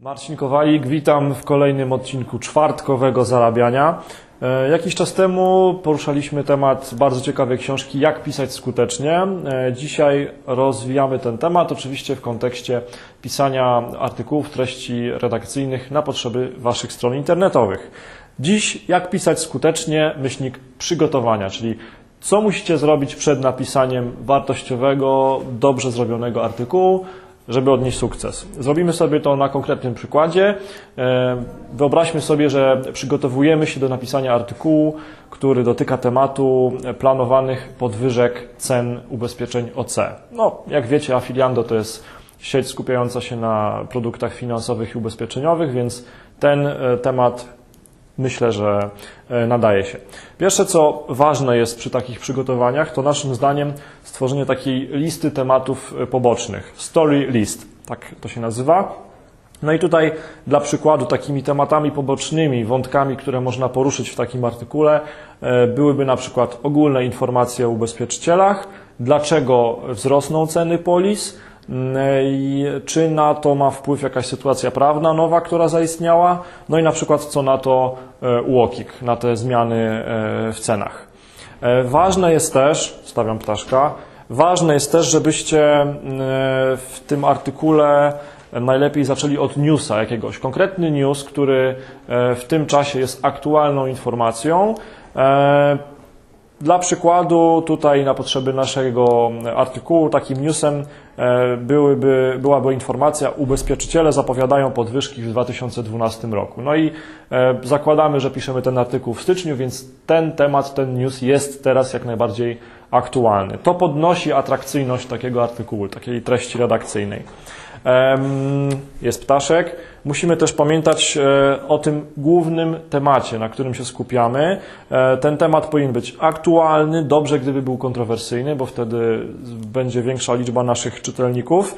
Marcin Kowalik, witam w kolejnym odcinku czwartkowego zarabiania. E, Jakiś czas temu poruszaliśmy temat bardzo ciekawej książki Jak pisać skutecznie. E, Dzisiaj rozwijamy ten temat, oczywiście w kontekście pisania artykułów, treści redakcyjnych na potrzeby Waszych stron internetowych. Dziś jak pisać skutecznie, myślnik przygotowania, czyli co musicie zrobić przed napisaniem wartościowego, dobrze zrobionego artykułu, żeby odnieść sukces. Zrobimy sobie to na konkretnym przykładzie. E, Wyobraźmy sobie, że przygotowujemy się do napisania artykułu, który dotyka tematu planowanych podwyżek cen ubezpieczeń OC. No, jak wiecie, Afiliando to jest sieć skupiająca się na produktach finansowych i ubezpieczeniowych, więc ten e, temat myślę, że e, nadaje się. Pierwsze, co ważne jest przy takich przygotowaniach, to naszym zdaniem stworzenie takiej listy tematów e, pobocznych. Story list, tak to się nazywa. No i tutaj dla przykładu takimi tematami pobocznymi, wątkami, które można poruszyć w takim artykule, e, byłyby na przykład ogólne informacje o ubezpieczycielach, dlaczego wzrosną ceny polis, czy na to ma wpływ jakaś sytuacja prawna nowa, która zaistniała, no i na przykład co na to e, UOKiK, na te zmiany e, w cenach. E, Ważne jest też, stawiam ptaszka, ważne jest też, żebyście w tym artykule najlepiej zaczęli od newsa jakiegoś. Konkretny news, który w tym czasie jest aktualną informacją. E, Dla przykładu, tutaj na potrzeby naszego artykułu, takim newsem e, byłyby, byłaby informacja, ubezpieczyciele zapowiadają podwyżki w 2012 roku. No i e, zakładamy, że piszemy ten artykuł w styczniu, więc ten temat, ten news jest teraz jak najbardziej aktualny. To podnosi atrakcyjność takiego artykułu, takiej treści redakcyjnej. Jest ptaszek. Musimy też pamiętać e, o tym głównym temacie, na którym się skupiamy. E, Ten temat powinien być aktualny, dobrze gdyby był kontrowersyjny, bo wtedy będzie większa liczba naszych czytelników.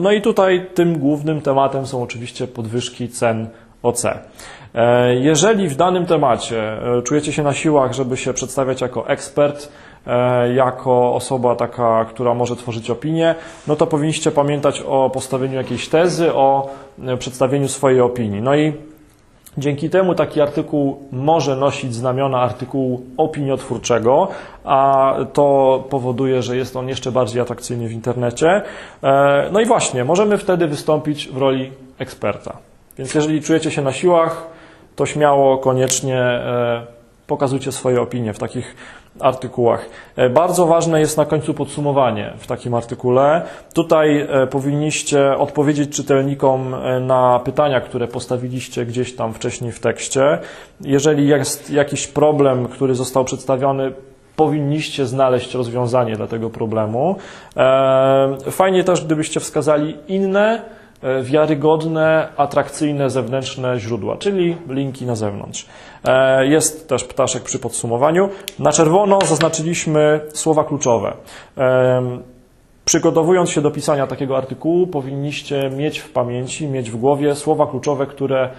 No i tutaj tym głównym tematem są oczywiście podwyżki cen OC. E, Jeżeli w danym temacie czujecie się na siłach, żeby się przedstawiać jako ekspert, jako osoba taka, która może tworzyć opinię, no to powinniście pamiętać o postawieniu jakiejś tezy, o e, przedstawieniu swojej opinii. No i Dzięki temu taki artykuł może nosić znamiona artykułu opiniotwórczego, a to powoduje, że jest on jeszcze bardziej atrakcyjny w internecie. E, No i właśnie, możemy wtedy wystąpić w roli eksperta. Więc jeżeli czujecie się na siłach, to śmiało, koniecznie e, pokazujcie swoje opinie w takich artykułach. E, Bardzo ważne jest na końcu podsumowanie w takim artykule. Tutaj e, powinniście odpowiedzieć czytelnikom e, na pytania, które postawiliście gdzieś tam wcześniej w tekście. Jeżeli jest jakiś problem, który został przedstawiony, powinniście znaleźć rozwiązanie dla tego problemu. Fajnie też, gdybyście wskazali inne, wiarygodne, atrakcyjne zewnętrzne źródła, czyli linki na zewnątrz. E, Jest też ptaszek przy podsumowaniu. Na czerwono zaznaczyliśmy słowa kluczowe. Em, Przygotowując się do pisania takiego artykułu, powinniście mieć w pamięci, mieć w głowie słowa kluczowe, które e,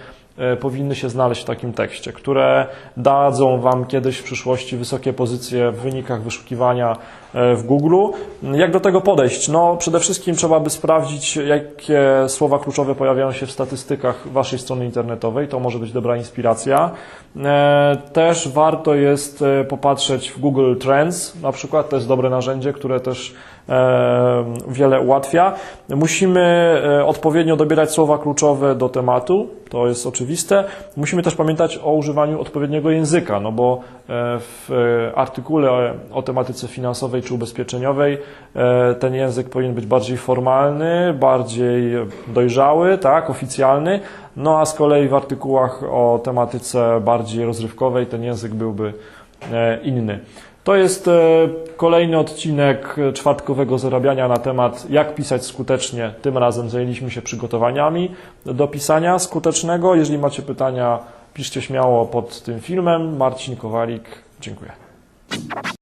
powinny się znaleźć w takim tekście, które dadzą Wam kiedyś w przyszłości wysokie pozycje w wynikach wyszukiwania e, w Google. Jak do tego podejść? No, przede wszystkim trzeba by sprawdzić, jakie słowa kluczowe pojawiają się w statystykach Waszej strony internetowej. To może być dobra inspiracja. E, Też warto jest e, popatrzeć w Google Trends, na przykład. To jest dobre narzędzie, które też e, wiele ułatwia. Musimy e, odpowiednio dobierać słowa kluczowe do tematu, to jest oczywiste. Musimy też pamiętać o używaniu odpowiedniego języka, no bo e, w e, artykule o tematyce finansowej czy ubezpieczeniowej e, ten język powinien być bardziej formalny, bardziej dojrzały, tak, oficjalny, no a z kolei w artykułach o tematyce bardziej rozrywkowej ten język byłby inny. To jest e, kolejny odcinek e, czwartkowego zarabiania na temat jak pisać skutecznie. Tym razem zajęliśmy się przygotowaniami do pisania skutecznego. Jeżeli macie pytania, piszcie śmiało pod tym filmem. Marcin Kowalik, dziękuję.